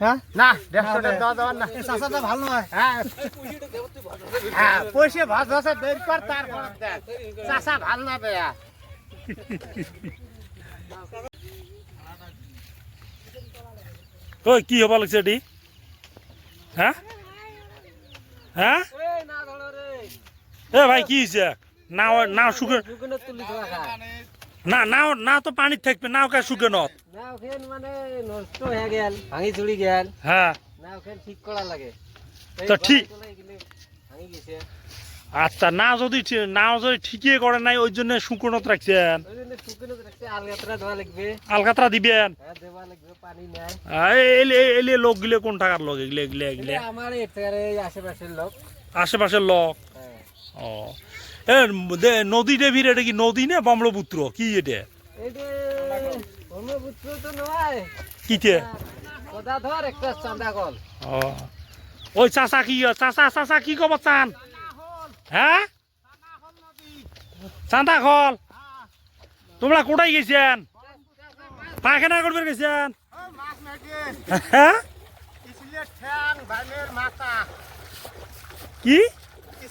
হ্যাঁ? না দেড়শো টাকা দেওয়া দেওয়ার না। ভালো নয় হ্যাঁ। হ্যাঁ পয়সা ভাত ভাষা বের কর তারপর চাষা ভালো না দেয়া ওই কি হবা লাগছে এটি? হ্যাঁ? হ্যাঁ? এ ভাই কি হয়েছে নাও নাও শুকে না নাও না তো পানির থাকবে নাও কে শুকে নত নাও খেন মানে নষ্ট হয়ে গেল ভাঙি চুরি গেল। হ্যাঁ। নাও খেন ঠিক করা লাগে। তো ঠিক- ভাঙি গেছে। আচ্ছা না যদি নাও যদি ঠিকই করে নাই ওই জন্য শুকনত রাখছেন আলকাতরা দিবেন। হ্যাঁ পানি এলে এলে লোক গিলে কোন টাকার লোক এগুলো এগুলো এগুলো। আমার আশেপাশের লোক। আশেপাশের লোক। হ্যাঁ। ও হ্যাঁ নদী ডেভির এটা কি নদী না ব্রহ্মপুত্র? কি এটা? ব্রহ্মপুত্র তো নয়। ওই চাচা কি চাচা চাচা কি কব চান? হ্যাঁ? চান্দা খল তোমরা কোটাই গেছেন? পায়খানা করবে গেছেন? হ্যাঁ? কি?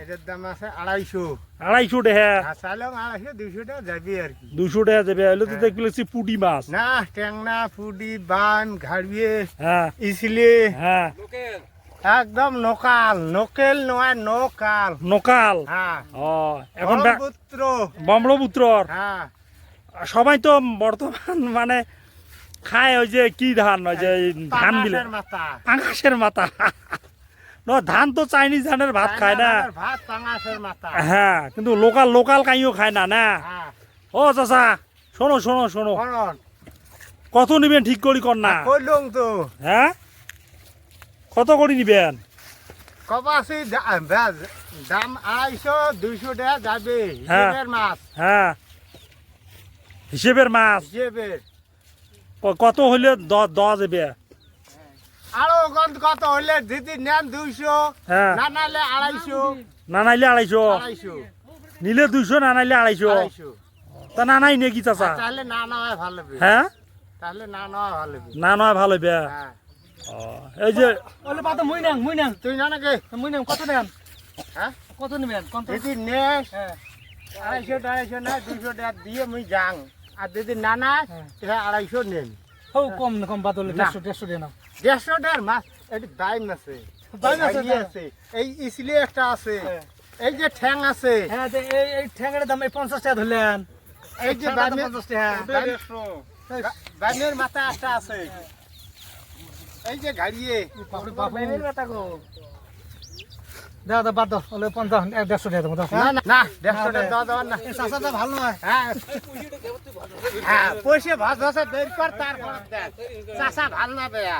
এটার দাম আছে আড়াইশো। আড়াইশো টাকা চাইলাম আড়াইশো দুশো টাকা আর কি। দুশো টাকা হলে তো হ্যাঁ। দেখবি মাছ। না ট্যাংনা পুডি বান ঘাড়িয়ে হ্যাঁ। হ্যাঁ। একদম নকাল। নকেল নয় নকাল। নকাল। হ্যাঁ। এখন ব্রহ্মপুত্র। ব্রহ্মপুত্র হ্যাঁ। সবাই তো বর্তমান মানে খায় ওই যে কি ধান ওই যে হ্যাঁ। ধান মাথা। পাঙাশের মাথা। ন ধান তো চাইনিজ ধানের ভাত খায় না। চায়না ভাত পাঙাশের মাথা। হ্যাঁ কিন্তু লোকাল লোকাল কাইও খায় না না? হ্যাঁ। ও চাচা শোনো শোনো শোনো। কত নিবেন ঠিক করি কর না? কইলুম তো। হ্যাঁ? কত করে নিবেন? কবাসি দাম আড়াইশো দুইশো টাকা যাবে হ্যাঁ। হিসেবের মাছ। হ্যাঁ। হিসেবের মাছ? হিসেবের। কত হইলে দ- যাবে আরও গন্ধ কত হইলে দিদি নেন দুইশো হ্যাঁ। না নালে আড়াইশো না নাইলে আড়াইশো। নিলে দুইশো না নাইলে আড়াইশো। তা না নাই নাকি চাচা? তাহলে না নেওয়া ভালো হবে। হ্যাঁ? তাহলে না নেওয়া ভালো হবে। না নয় ভালো হবে। হ্যাঁ। এই যে ওলে পাতো মুই নাং মুই নাং তুই না নাকি মুই নাং কত নেন হ্যাঁ? কত নেবেন? কত? দিদি নেস। হ্যাঁ। আড়াইশো আড়াইশো না দুইশো টাকা দিয়ে মুই যাং। আর যদি না না আড়াইশো নেন। হো কম না কম বাদলে না। দেড়শো দেড়শো দিয়ে নাও। দেড়শো টাকার মাছ এটি দাইম আছে। দাইম আছে, এই ইসলি একটা আছে। হ্যাঁ। এই যে ঠ্যাং আছে। হ্যাঁ এই এই ঠ্যাঙ্গের দাম এই পঞ্চাশ টাকা ধরলেন। এই যে দাম বামে- পঞ্চাশ টাকা। বাম- বামের মাথা একটা আছে। এই যে গাড়িয়ে। বাপরে বাপ দাও দাও বাদ দাও হলে পঞ্চাশ এক দেড়শো টাকা দাও। না না, দেড়শো টাকা দাও দেওয়ার না। চাচাটা ভালো নয় হ্যাঁ। হ্যাঁ পয়সা ভাজ ভাষা বের কর তারপর চাষা ভালো না দেয়া